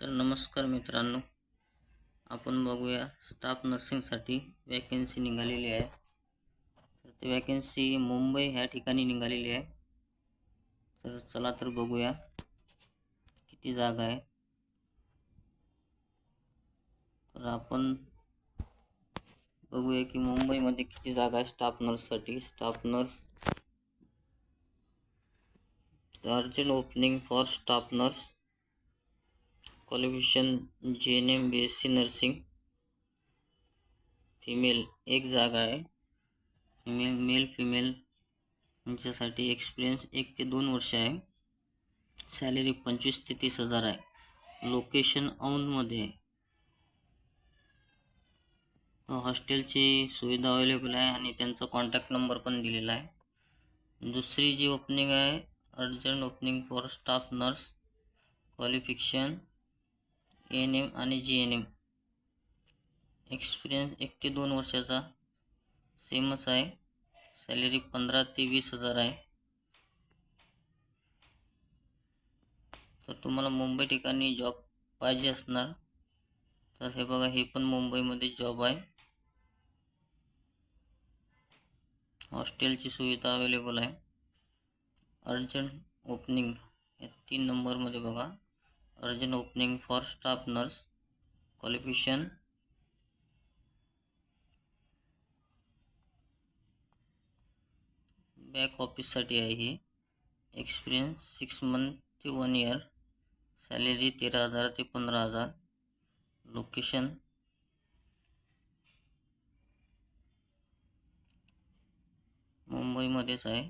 तर नमस्कार मित्रांनो आपण बघूया स्टाफ नर्सिंगसाठी वॅकन्सी निघालेली आहे. तर ती वॅकन्सी मुंबई ह्या ठिकाणी निघालेली आहे. तर चला तर बघूया किती जागा आहे. तर आपण बघूया की मुंबईमध्ये किती जागा आहे staff नर्ससाठी. Staff nurse urgent opening for staff nurse. Qualification G N M B S C nursing female एक जागा आहे. फिमेल मेल फिमेल यांच्यासाठी एक्सपिरियन्स एक ते दोन वर्ष आहे. सॅलरी पंचवीस ते तीस हजार आहे. लोकेशन औंधमध्ये. आहे हॉस्टेलची सुविधा अवेलेबल आहे आणि त्यांचा कॉन्टॅक्ट नंबर पण दिलेला आहे. दुसरी जी ओपनिंग आहे urgent opening for staff nurse qualification N M आणि जी एन एम एक्सपिरियन्स एक ते दोन वर्षाचा. सेमच आहे. सॅलरी पंधरा ते वीस हजार आहे. तर तुम्हाला मुंबई ठिकाणी जॉब पाहिजे असणार. तर हे बघा हे पण मुंबईमध्ये जॉब आहे. हॉस्टेलची सुविधा अवेलेबल आहे. अर्जंट ओपनिंग या तीन नंबरमध्ये बघा. Urgent opening for staff nurse qualification back ऑफिससाठी आहे ही. एक्सपिरियन्स सिक्स मंथ ते वन इयर सॅलरी तेरा हजार ते पंधरा हजार. लोकेशन मुंबईमध्येच आहे.